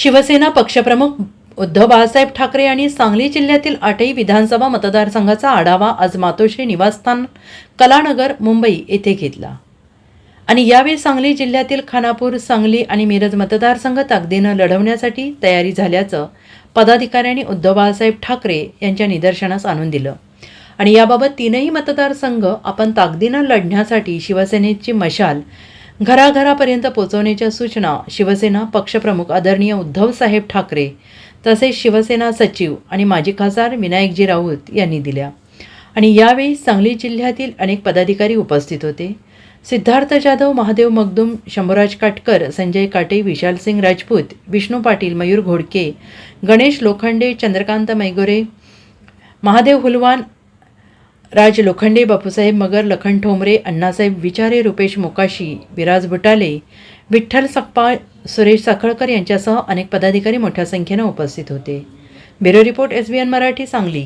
शिवसेना पक्षप्रमुख उद्धव बाळासाहेब ठाकरे यांनी सांगली जिल्ह्यातील आठही विधानसभा मतदारसंघाचा आढावा आज मातोश्री निवासस्थान कलानगर मुंबई येथे घेतला. आणि यावेळी सांगली जिल्ह्यातील खानापूर सांगली आणि मिरज मतदारसंघ ताकदीनं लढवण्यासाठी तयारी झाल्याचं पदाधिकाऱ्यांनी उद्धव बाळासाहेब ठाकरे यांच्या निदर्शनास आणून दिलं. आणि याबाबत तीनही मतदारसंघ आपण ताकदीनं लढण्यासाठी शिवसेनेची मशाल घराघरापर्यंत पोहोचवण्याच्या सूचना शिवसेना पक्षप्रमुख आदरणीय उद्धवसाहेब ठाकरे तसेच शिवसेना सचिव आणि माजी खासदार विनायकजी राऊत यांनी दिल्या. आणि यावेळी सांगली जिल्ह्यातील अनेक पदाधिकारी उपस्थित होते. सिद्धार्थ जाधव महादेव मगदुम शंभूराज काटकर संजय काटे विशालसिंग राजपूत विष्णू पाटील मयूर घोडके गणेश लोखंडे चंद्रकांत मैगोरे महादेव हुलवान राज लोखंडे बापूसाहेब मगर लखन ठोंबरे अण्णासाहेब विचारे रुपेश मोकाशी विराज बुटाले विठ्ठल सकपाळ सुरेश साखळकर यांच्यासह अनेक पदाधिकारी मोठ्या संख्येनं उपस्थित होते. Bureau report S B N Marathi Sangli.